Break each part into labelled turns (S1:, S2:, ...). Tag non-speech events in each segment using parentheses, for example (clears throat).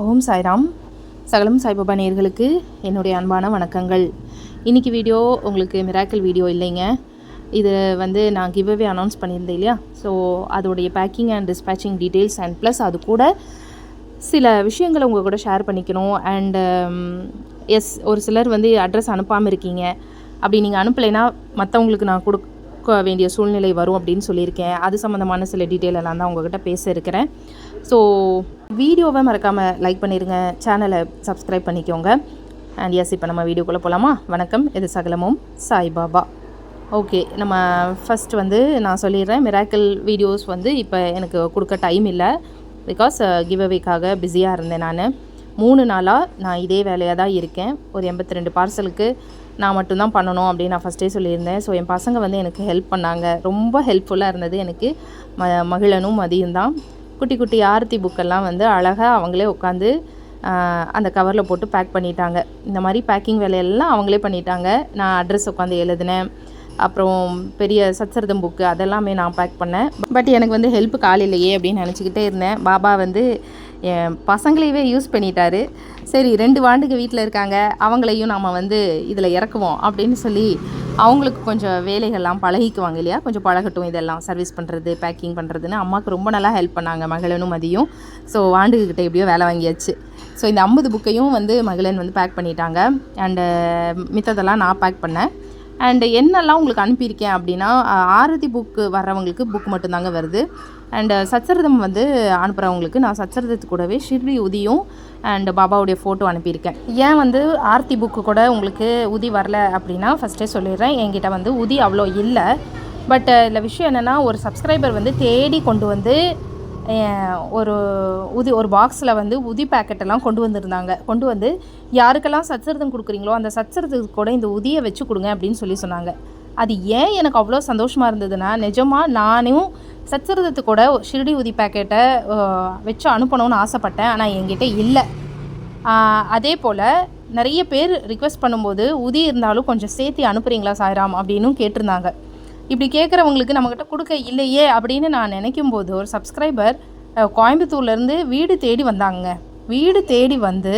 S1: ஓம் சாய்ராம். சகலம் சாய்பாபா நேர்களுக்கு என்னுடைய அன்பான வணக்கங்கள். இன்றைக்கி வீடியோ உங்களுக்கு மிராக்கிள் வீடியோ இல்லைங்க. இது வந்து நான் கிவ்அவே அனௌன்ஸ் பண்ணியிருந்தேன் இல்லையா? ஸோ அதோடைய packing and dispatching details and plus அது கூட சில விஷயங்களை உங்கள் கூட ஷேர் பண்ணிக்கணும். அண்டு எஸ் um, ஒரு சிலர் வந்து அட்ரஸ் அனுப்பாமல் இருக்கீங்க. அப்படி நீங்கள் அனுப்பலைன்னா மற்றவங்களுக்கு நான் கொடு வேண்டிய சூழ்நிலை வரும் அப்படின்னு சொல்லியிருக்கேன். அது சம்மந்தமான சில டீட்டெயில் எல்லாம் தான் உங்ககிட்ட பேச இருக்கிறேன். ஸோ வீடியோவை மறக்காமல் லைக் பண்ணிடுங்க சேனலை சப்ஸ்கிரைப் பண்ணிக்கோங்க. அண்ட் எஸ் இப்போ நம்ம வீடியோக்குள்ளே போகலாமா வணக்கம். இது சகலமும் சாய்பாபா ஓகே நம்ம ஃபஸ்ட் வந்து நான் சொல்லிடுறேன். மிராக்கிள் வீடியோஸ் வந்து இப்போ எனக்கு கொடுக்க டைம் இல்லை. பிகாஸ் கிவ் அவேக்காக பிஸியாக இருந்தேன் நான். மூணு நாளாக நான் இதே வேலையாக தான் இருக்கேன். ஒரு எண்பத்தி ரெண்டு பார்சலுக்கு நான் மட்டும்தான் பண்ணணும் அப்படின்னு நான் ஃபஸ்ட்டே சொல்லியிருந்தேன். ஸோ என் பசங்க வந்து எனக்கு ஹெல்ப் பண்ணாங்க. ரொம்ப ஹெல்ப்ஃபுல்லாக இருந்தது எனக்கு. ம மகிழனும் மதியம் தான். குட்டி குட்டி ஆரத்தி புக்கெல்லாம் வந்து அழகாக அவங்களே உட்காந்து அந்த கவரில் போட்டு பேக் பண்ணிட்டாங்க. இந்த மாதிரி பேக்கிங் வேலையெல்லாம் அவங்களே பண்ணிட்டாங்க. நான் அட்ரஸ் உட்காந்து எழுதினேன். அப்புறம் பெரிய சச்சரதம் புக்கு அதெல்லாமே நான் பேக் பண்ணேன். பட் எனக்கு வந்து ஹெல்ப் கால் இல்லையே அப்படின்னு நினச்சிக்கிட்டே இருந்தேன். பாபா வந்து என் பசங்களையவே யூஸ் பண்ணிட்டாரு. சரி ரெண்டு வாண்டுக்கு வீட்டில் இருக்காங்க. அவங்களையும் நாம் வந்து இதில் இறக்குவோம் அப்படின்னு சொல்லி அவங்களுக்கு கொஞ்சம் வேலைகள்லாம் பழகிக்குவாங்க இல்லையா? கொஞ்சம் பழகட்டும் இதெல்லாம். சர்வீஸ் பண்ணுறது பேக்கிங் பண்ணுறதுன்னு அம்மாவுக்கு ரொம்ப நல்லா ஹெல்ப் பண்ணாங்க மகளனும் மதியம். ஸோ வாண்டுக்கிட்ட எப்படியோ வேலை வாங்கியாச்சு. ஸோ இந்த ஐம்பது புக்கையும் வந்து மகளன் வந்து பேக் பண்ணிட்டாங்க. அண்டு மித்ததெல்லாம் நான் பேக் பண்ணேன். அண்டு என்னெல்லாம் உங்களுக்கு அனுப்பியிருக்கேன் அப்படின்னா ஆரதி புக்கு வர்றவங்களுக்கு புக் மட்டும்தாங்க வருது. அண்டு சச்சரதம் வந்து அனுப்புகிறவங்களுக்கு நான் சச்சரதத்து கூடவே ஷிர்டி உதியும் அண்ட் பாபாவுடைய ஃபோட்டோ அனுப்பியிருக்கேன். ஏன் வந்து ஆர்த்தி புக்கு கூட உங்களுக்கு உதி வரல அப்படின்னா ஃபஸ்ட்டே சொல்லிடுறேன். என்கிட்ட வந்து உதி அவ்வளோ இல்லை. பட் இதில் விஷயம் என்னென்னா ஒரு சப்ஸ்கிரைபர் வந்து தேடி கொண்டு வந்து ஒரு உதி ஒரு பாக்ஸில் வந்து உதி பேக்கெட்டெல்லாம் கொண்டு வந்திருந்தாங்க. கொண்டு வந்து யாருக்கெல்லாம் சச்சரதம் கொடுக்குறீங்களோ அந்த சச்சரதத்துக்கு கூட இந்த உதியை வச்சு கொடுங்க அப்படின்னு சொல்லி சொன்னாங்க. அது ஏன் எனக்கு அவ்வளோ சந்தோஷமாக இருந்ததுன்னா நிஜமாக நானும் சச்சரிதத்து கூட ஷிரடி உதி பேக்கெட்டை வச்சு அனுப்பணும்னு ஆசைப்பட்டேன். ஆனால் என்கிட்ட இல்லை. அதே போல் நிறைய பேர் ரிக்வெஸ்ட் பண்ணும்போது உதி இருந்தாலும் கொஞ்சம் சேர்த்து அனுப்புகிறீங்களா சாய்ராம்? அப்படின்னு கேட்டிருந்தாங்க. இப்படி கேட்குறவங்களுக்கு நம்மக்கிட்ட கொடுக்க இல்லையே அப்படின்னு நான் நினைக்கும் போது ஒரு சப்ஸ்கிரைபர் கோயம்புத்தூர்லேருந்து வீடு தேடி வந்தாங்க. வீடு தேடி வந்து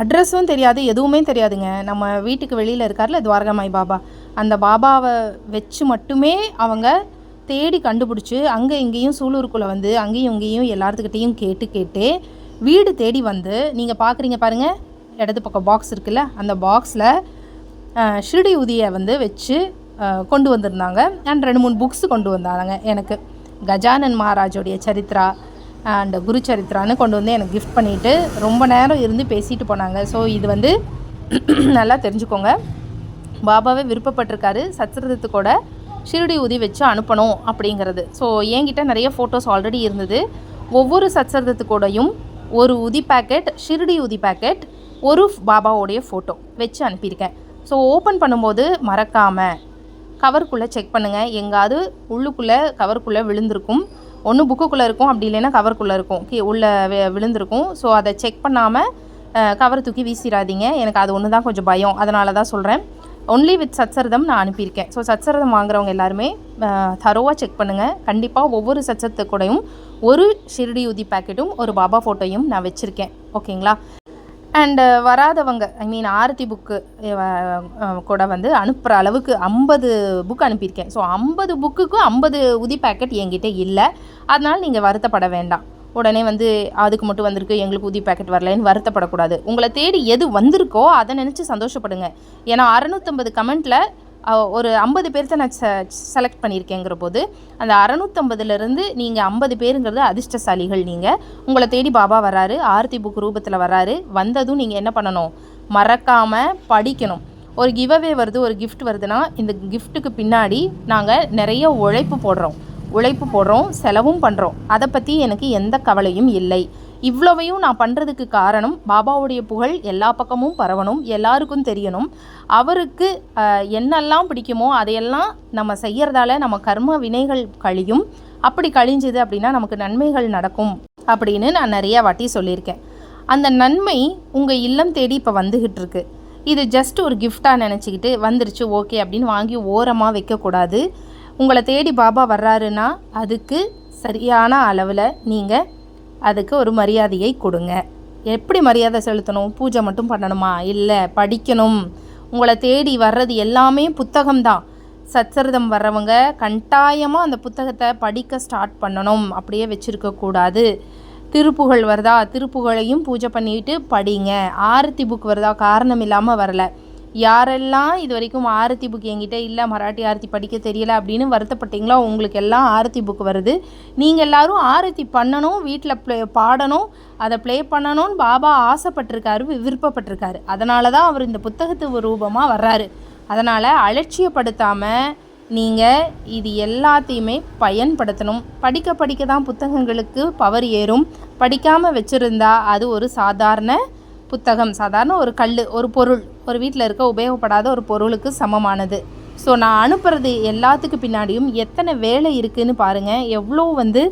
S1: அட்ரஸும் தெரியாது எதுவுமே தெரியாதுங்க. நம்ம வீட்டுக்கு வெளியில் இருக்கார்ல துவாரகமாய் பாபா. அந்த பாபாவை வச்சு மட்டுமே அவங்க தேடி கண்டுபிடிச்சி அங்கே இங்கேயும் சூலூருக்குள்ளே வந்து அங்கேயும் இங்கேயும் எல்லாத்துக்கிட்டேயும் கேட்டு கேட்டு வீடு தேடி வந்து நீங்கள் பார்க்குறீங்க பாருங்கள் இடது பக்கம் பாக்ஸ் இருக்குல்ல அந்த பாக்ஸில் ஷிரடி உதியை வந்து வச்சு கொண்டு வந்திருந்தாங்க. அண்ட் ரெண்டு மூணு புக்ஸ் கொண்டு வந்தாங்க எனக்கு. கஜானன் மகாராஜோடைய சரித்ரா அண்ட் குரு சரித்ரான்னு கொண்டு வந்து எனக்கு கிஃப்ட் பண்ணிவிட்டு ரொம்ப நேரம் இருந்து பேசிட்டு போனாங்க. ஸோ இது வந்து (clears throat) நல்லா தெரிஞ்சுக்கோங்க. பாபாவே விருப்பப்பட்டிருக்காரு. சச்சரதத்துக்கூட ஷிரடி உதி வச்சு அனுப்பணும் அப்படிங்கிறது. ஸோ என்கிட்ட நிறைய ஃபோட்டோஸ் ஆல்ரெடி இருந்தது. ஒவ்வொரு சச்சரதத்துக்கூடையும் ஒரு உதி பேக்கெட் ஷிரடி உதி பேக்கெட் ஒரு பாபாவோடைய ஃபோட்டோ வச்சு அனுப்பியிருக்கேன். ஸோ ஓப்பன் பண்ணும்போது மறக்காமல் கவருக்குள்ளே செக் பண்ணுங்கள் எங்காவது உள்ளுக்குள்ளே கவருக்குள்ளே விழுந்திருக்கும். ஒன்று புக்குக்குள்ளே இருக்கும் அப்படி இல்லைன்னா கவருக்குள்ளே இருக்கும். கீ உள்ளே விழுந்திருக்கும். ஸோ அதை செக் பண்ணாமல் கவர் தூக்கி வீசிடாதீங்க எனக்கு அது ஒன்று தான் கொஞ்சம் பயம். அதனால தான் சொல்கிறேன் ஒன்லி வித் சச்சரதம் நான் அனுப்பியிருக்கேன். ஸோ சச்சரதம் வாங்குறவங்க எல்லாருமே தரோவாக செக் பண்ணுங்கள் கண்டிப்பாக ஒவ்வொரு சச்சரத்து கூடையும் ஒரு ஷிரடி உதி பேக்கெட்டும் ஒரு பாபா ஃபோட்டோயும் நான் வச்சுருக்கேன். ஓகேங்களா அண்டு uh, வராதவங்க ஐ மீன் ஆரத்தி புக்கு கூட வந்து அனுப்புகிற அளவுக்கு ஐம்பது புக் அனுப்பியிருக்கேன். ஸோ ஐம்பது புக்குக்கும் ஐம்பது உதி பேக்கெட் என்கிட்ட இல்லை. அதனால் நீங்கள் வருத்தப்பட வேண்டாம். உடனே வந்து அதுக்கு மட்டும் வந்திருக்கு எங்களுக்கு உதி பேக்கெட் வரலன்னு வருத்தப்படக்கூடாது. உங்களை தேடி எது வந்திருக்கோ அதை நினச்சி சந்தோஷப்படுங்க. ஏன்னா அறநூற்றம்பது கமெண்ட்டில் ஒரு ஐம்பது பேர்த்த நான் செ செலக்ட் பண்ணியிருக்கேங்கிற போது அந்த அறநூற்றம்பதுலேருந்து நீங்கள் ஐம்பது பேருங்கிறது அதிர்ஷ்டசாலிகள் நீங்கள் உங்களை தேடி பாபா வராரு ஆர்த்தி புக் ரூபத்தில் வராரு வந்ததும் நீங்கள் என்ன பண்ணணும்? மறக்காமல் படிக்கணும். ஒரு கிவ்அவே வருது ஒரு கிஃப்ட் வருதுன்னா இந்த கிஃப்ட்டுக்கு பின்னாடி நாங்கள் நிறைய உழைப்பு போடுறோம். உழைப்பு போடுறோம் செலவும் பண்ணுறோம் அதை பற்றி எனக்கு எந்த கவலையும் இல்லை. இவ்வளவையும் நான் பண்ணுறதுக்கு காரணம் பாபாவுடைய புகழ் எல்லா பக்கமும் பரவணும் எல்லாருக்கும் தெரியணும். அவருக்கு என்னெல்லாம் பிடிக்குமோ அதையெல்லாம் நம்ம செய்கிறதால நம்ம கர்ம வினைகள் கழியும். அப்படி கழிஞ்சுது அப்படின்னா நமக்கு நன்மைகள் நடக்கும் அப்படின்னு நான் நிறையா வாட்டி சொல்லியிருக்கேன். அந்த நன்மை உங்கள் இல்லம் தேடி இப்போ வந்துக்கிட்டு இருக்கு இது ஜஸ்ட் ஒரு கிஃப்டாக நினச்சிக்கிட்டு வந்துருச்சு ஓகே அப்படின்னு வாங்கி ஓரமாக வைக்கக்கூடாது. உங்களை தேடி பாபா வர்றாருன்னா அதுக்கு சரியான அளவில் நீங்கள் அதுக்கு ஒரு மரியாதையை கொடுங்க. எப்படி மரியாதை செலுத்தணும்? பூஜை மட்டும் பண்ணணுமா? இல்லை படிக்கணும். உங்களை தேடி வர்றது எல்லாமே புத்தகம்தான். சச்சரிதம் வர்றவங்க கட்டாயமாக அந்த புத்தகத்தை படிக்க ஸ்டார்ட் பண்ணணும். அப்படியே வச்சுருக்கக்கூடாது திருப்புகழ் வருதா? திருப்புகழையும் பூஜை பண்ணிட்டு படிங்க. ஆரத்தி புக் வருதா? காரணம் இல்லாமல் வரல. யாரெல்லாம் இது வரைக்கும் ஆரத்தி புக் என்கிட்ட இல்லை மராட்டி ஆரத்தி படிக்க தெரியலை அப்படின்னு வருத்தப்பட்டீங்களோ உங்களுக்கு எல்லாம் ஆரத்தி புக் வருது. நீங்கள் எல்லாரும் ஆரத்தி பண்ணணும் வீட்டில் ப்ளே பாடணும் அதை ப்ளே பண்ணணும்னு பாபா ஆசைப்பட்டிருக்காரு வி- விருப்பப்பட்டிருக்காரு. அதனால தான் அவர் இந்த புத்தகத்து ரூபமாக வர்றாரு. அதனால் அலட்சியப்படுத்தாமல் நீங்கள் இது எல்லாத்தையுமே பயன்படுத்தணும். படிக்க படிக்க தான் புத்தகங்களுக்கு பவர் ஏறும். படிக்காமல் வச்சுருந்தா அது ஒரு சாதாரண புத்தகம். சாதாரண ஒரு கல் ஒரு பொருள். ஒரு வீட்டில் இருக்க உபயோகப்படாத ஒரு பொருளுக்கு சமமானது. ஸோ நான் அனுப்புறது எல்லாத்துக்கு பின்னாடியும் எத்தனை வேலை இருக்குதுன்னு பாருங்கள் எவ்வளோ வந்து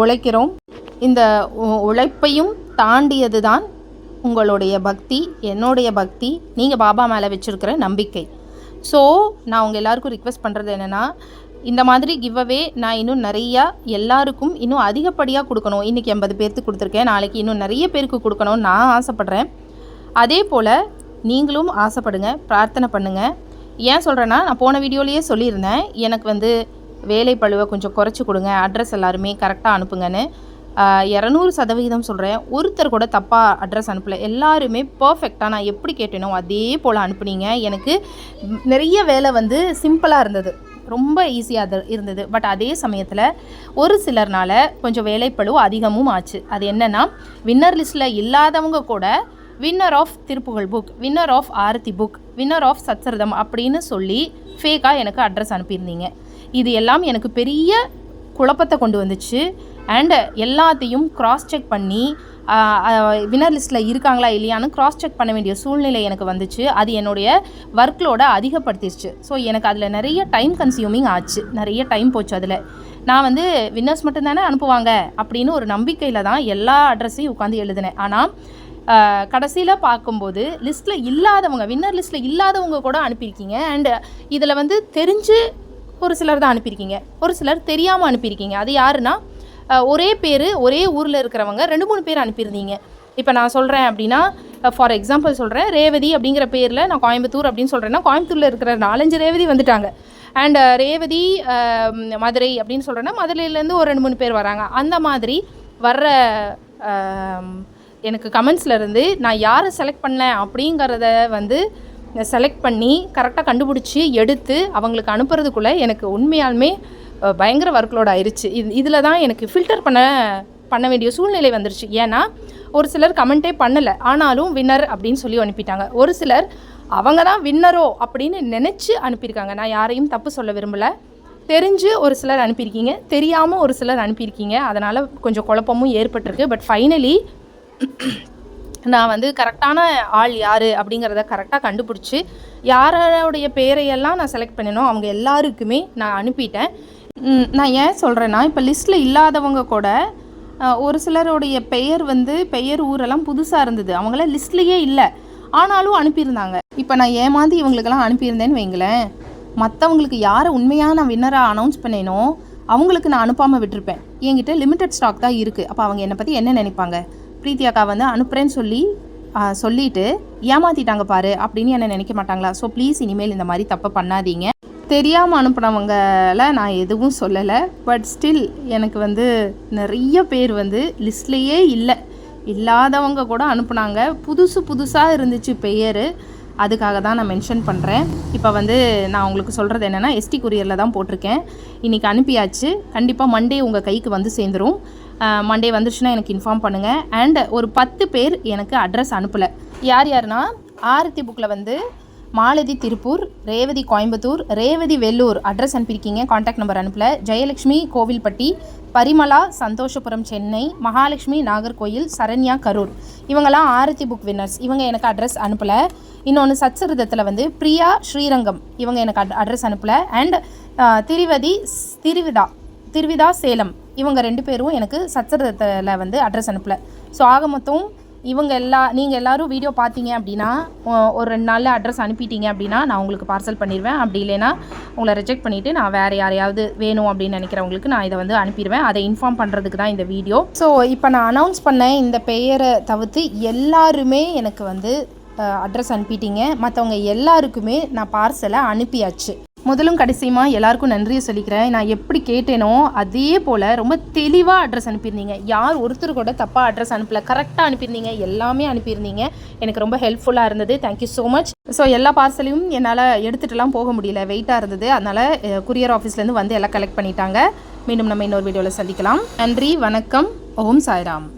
S1: உழைக்கிறோம். இந்த உழைப்பையும் தாண்டியது தான் உங்களுடைய பக்தி என்னுடைய பக்தி நீங்கள் பாபா மேலே வச்சுருக்கிற நம்பிக்கை. ஸோ நான் உங்கள் எல்லாருக்கும் ரிக்வெஸ்ட் பண்ணுறது என்னென்னா இந்த மாதிரி கிவ்அவே நான் இன்னும் நிறையா எல்லாருக்கும் இன்னும் அதிகப்படியாக கொடுக்கணும். இன்றைக்கி எண்பது பேர்த்துக்கு கொடுத்துருக்கேன். நாளைக்கு இன்னும் நிறைய பேருக்கு கொடுக்கணும்னு நான் ஆசைப்பட்றேன். அதே போல் நீங்களும் ஆசைப்படுங்க பிரார்த்தனை பண்ணுங்கள் ஏன் சொல்கிறேன்னா நான் போன வீடியோலேயே சொல்லியிருந்தேன். எனக்கு வந்து வேலை பழுவை கொஞ்சம் குறைச்சி கொடுங்க. அட்ரஸ் எல்லாருமே கரெக்டாக அனுப்புங்கன்னு. இரநூறு சதவிகிதம் சொல்கிறேன் ஒருத்தர் கூட தப்பாக அட்ரஸ் அனுப்பலை. எல்லாருமே பர்ஃபெக்டாக நான் எப்படி கேட்டேனோ அதே போல் அனுப்புனீங்க. எனக்கு நிறைய வேலை வந்து சிம்பிளாக இருந்தது. ரொம்ப ஈஸியாக இருந்தது. பட் அதே சமயத்தில் ஒரு சிலர்னால கொஞ்சம் வேலைப்பளு அதிகமும் ஆச்சு. அது என்னென்னா வின்னர் லிஸ்ட்டில் இல்லாதவங்க கூட winner of Thiruppugazh book winner of Aarathi book winner of Satsaratham அப்படின்னு சொல்லி ஃபேக்காக எனக்கு அட்ரஸ் அனுப்பியிருந்தீங்க. இது எல்லாம் எனக்கு பெரிய குழப்பத்தை கொண்டு வந்துச்சு. அண்ட் எல்லாத்தையும் கிராஸ் செக் பண்ணி வினர் லிஸ்ட்டில் இருக்காங்களா இல்லையான்னு கிராஸ் செக் பண்ண வேண்டிய சூழ்நிலை எனக்கு வந்துச்சு. அது என்னுடைய ஒர்க்லோட அதிகப்படுத்திடுச்சு ஸோ எனக்கு அதில் நிறைய டைம் கன்சியூமிங் ஆச்சு. நிறைய டைம் போச்சு அதில். நான் வந்து வின்னர்ஸ் மட்டும்தானே அனுப்புவாங்க அப்படின்னு ஒரு நம்பிக்கையில் தான் எல்லா அட்ரஸையும் உட்காந்து எழுதினேன். ஆனால் கடைசியில் பார்க்கும்போது லிஸ்ட்டில் இல்லாதவங்க வின்னர் லிஸ்ட்டில் இல்லாதவங்க கூட அனுப்பியிருக்கீங்க. அண்டு இதில் வந்து தெரிஞ்சு ஒரு சிலர் தான் அனுப்பியிருக்கீங்க. ஒரு சிலர் தெரியாமல் அனுப்பியிருக்கீங்க. அது யாருன்னா ஒரே பேர் ஒரே ஊரில் இருக்கிறவங்க ரெண்டு மூணு பேர் அனுப்பியிருந்தீங்க. இப்போ நான் சொல்கிறேன் அப்படின்னா ஃபார் எக்ஸாம்பிள் சொல்கிறேன் ரேவதி அப்படிங்கிற பேரில் நான் கோயம்புத்தூர் அப்படின்னு சொல்கிறேன்னா கோயம்புத்தூரில் இருக்கிற நாலஞ்சு ரேவதி வந்துட்டாங்க. அண்ட் ரேவதி மதுரை அப்படின்னு சொல்கிறேன்னா மதுரையிலேருந்து ஒரு ரெண்டு மூணு பேர் வராங்க. அந்த மாதிரி வர்ற எனக்கு கமெண்ட்ஸில் இருந்து நான் யாரை செலக்ட் பண்ணேன் அப்படிங்கிறத வந்து செலக்ட் பண்ணி கரெக்டாக கண்டுபிடிச்சி எடுத்து அவங்களுக்கு அனுப்புறதுக்குள்ளே எனக்கு உண்மையாலுமே பயங்கர ஒர்க்லோட் ஆயிடுச்சு இது இதில் தான் எனக்கு ஃபில்டர் பண்ண பண்ண வேண்டிய சூழ்நிலை வந்துருச்சு. ஏன்னா ஒரு சிலர் கமெண்ட்டே பண்ணலை. ஆனாலும் வின்னர் அப்படின்னு சொல்லி அனுப்பிட்டாங்க. ஒரு சிலர் அவங்க தான் வின்னரோ அப்படின்னு நினச்சி அனுப்பியிருக்காங்க. நான் யாரையும் தப்பு சொல்ல விரும்பலை. தெரிஞ்சு ஒரு சிலர் அனுப்பியிருக்கீங்க. தெரியாமல் ஒரு சிலர் அனுப்பியிருக்கீங்க. அதனால் கொஞ்சம் குழப்பமும் ஏற்பட்டிருக்கு. பட் ஃபைனலி நான் வந்து கரெக்டான ஆள் யார் அப்படிங்கிறத கரெக்டாக கண்டுபிடிச்சி யாரோடைய பேரையெல்லாம் நான் செலக்ட் பண்ணினோம் அவங்க எல்லாருக்குமே நான் அனுப்பிட்டேன். நான் ஏன் சொல்கிறேன்னா இப்போ லிஸ்ட்டில் இல்லாதவங்க கூட ஒரு சிலருடைய பெயர் வந்து பெயர் ஊரெல்லாம் புதுசாக இருந்தது. அவங்களாம் லிஸ்ட்லேயே இல்லை. ஆனாலும் அனுப்பியிருந்தாங்க. இப்போ நான் ஏமாந்து இவங்களுக்கெல்லாம் அனுப்பியிருந்தேன்னு வைங்களேன் மற்றவங்களுக்கு யாரை உண்மையாக நான் வின்னராக அனௌன்ஸ் பண்ணேனோ அவங்களுக்கு நான் அனுப்பாமல் விட்டிருப்பேன். என்கிட்ட லிமிட்டட் ஸ்டாக் தான் இருக்குது அப்போ அவங்க என்னை பற்றி என்ன நினைப்பாங்க? பிரீத்தி அக்கா வந்து அனுப்புகிறேன்னு சொல்லி சொல்லிட்டு ஏமாத்திட்டாங்க பாரு அப்படின்னு என்ன நினைக்க மாட்டாங்களா? ஸோ ப்ளீஸ் இனிமேல் இந்த மாதிரி தப்பை பண்ணாதீங்க. தெரியாமல் அனுப்புனவங்கள நான் எதுவும் சொல்லலை. பட் ஸ்டில் எனக்கு வந்து நிறைய பேர் வந்து லிஸ்ட்லேயே இல்லை. இல்லாதவங்க கூட அனுப்புனாங்க. புதுசு புதுசாக இருந்துச்சு பெயர். அதுக்காக தான் நான் மென்ஷன் பண்ணுறேன் இப்போ வந்து நான் உங்களுக்கு சொல்கிறது என்னென்னா எஸ்டி கொரியரில் தான் போட்டிருக்கேன். இன்றைக்கி அனுப்பியாச்சு. கண்டிப்பாக மண்டே உங்கள் கைக்கு வந்து சேர்ந்துரும். மண்டே வந்துருச்சுன்னா எனக்கு இன்ஃபார்ம் பண்ணுங்கள் அண்ட் ஒரு பத்து பேர் எனக்கு அட்ரஸ் அனுப்பலை. யார் யாருன்னா ஆரத்தி புக்கில் வந்து மாலதி திருப்பூர் ரேவதி கோயம்புத்தூர் ரேவதி வெள்ளூர் அட்ரஸ் அனுப்பியிருக்கீங்க. காண்டாக்ட் நம்பர் அனுப்பல. ஜெயலக்ஷ்மி கோவில்பட்டி பரிமலா சந்தோஷபுரம் சென்னை மகாலட்சுமி நாகர்கோயில் சரண்யா கரூர். இவங்கெல்லாம் ஆரத்தி புக் வின்னர்ஸ் இவங்க எனக்கு அட்ரஸ் அனுப்பலை. இன்னொன்று சச்சரிதத்தில் வந்து பிரியா ஸ்ரீரங்கம். இவங்க எனக்கு அட் அட்ரஸ் அனுப்பலை. அண்ட் திருவதி திருவிதா திருவிதா சேலம் இவங்க ரெண்டு பேரும் எனக்கு சச்சரிதத்தில் வந்து அட்ரஸ் அனுப்பலை. ஸோ ஆக மொத்தம் இவங்க எல்லா நீங்கள் எல்லாரும் வீடியோ பார்த்தீங்க அப்படின்னா ஒரு ரெண்டு நாளில் அட்ரஸ் அனுப்பிட்டீங்க அப்படின்னா நான் உங்களுக்கு பார்சல் பண்ணிடுவேன் அப்படி இல்லைன்னா உங்களை ரிஜெக்ட் பண்ணிவிட்டு நான் வேறு யாரையாவது வேணும் அப்படின்னு நினைக்கிறவங்களுக்கு நான் இதை வந்து அனுப்பிடுவேன் அதை இன்ஃபார்ம் பண்ணுறதுக்கு தான் இந்த வீடியோ ஸோ இப்போ நான் அனௌன்ஸ் பண்ண இந்த பெயரை தவிர்த்து எல்லாருமே எனக்கு வந்து அட்ரஸ் அனுப்பிட்டீங்க. மற்றவங்க எல்லாருக்குமே நான் பார்சலை அனுப்பியாச்சு. முதலும் கடைசியுமா எல்லாருக்கும் நன்றியை சொல்லிக்கிறேன். நான் எப்படி கேட்டேனோ அதே போல் ரொம்ப தெளிவாக அட்ரஸ் அனுப்பியிருந்தீங்க. யார் ஒருத்தர் கூட தப்பாக அட்ரஸ் அனுப்பல கரெக்டாக அனுப்பியிருந்தீங்க எல்லாமே அனுப்பியிருந்தீங்க. எனக்கு ரொம்ப ஹெல்ப்ஃபுல்லாக இருந்தது. தேங்க்யூ ஸோ மச் ஸோ எல்லா பார்சலையும் என்னால் எடுத்துகிட்டுலாம் போக முடியல. வெயிட்டாக இருந்தது. அதனால் குரியர் ஆஃபீஸ்லேருந்து வந்து எல்லாம் கலெக்ட் பண்ணிட்டாங்க. மீண்டும் நம்ம இன்னொரு வீடியோவில் சந்திக்கலாம். நன்றி வணக்கம். ஓம் சாய்ராம்.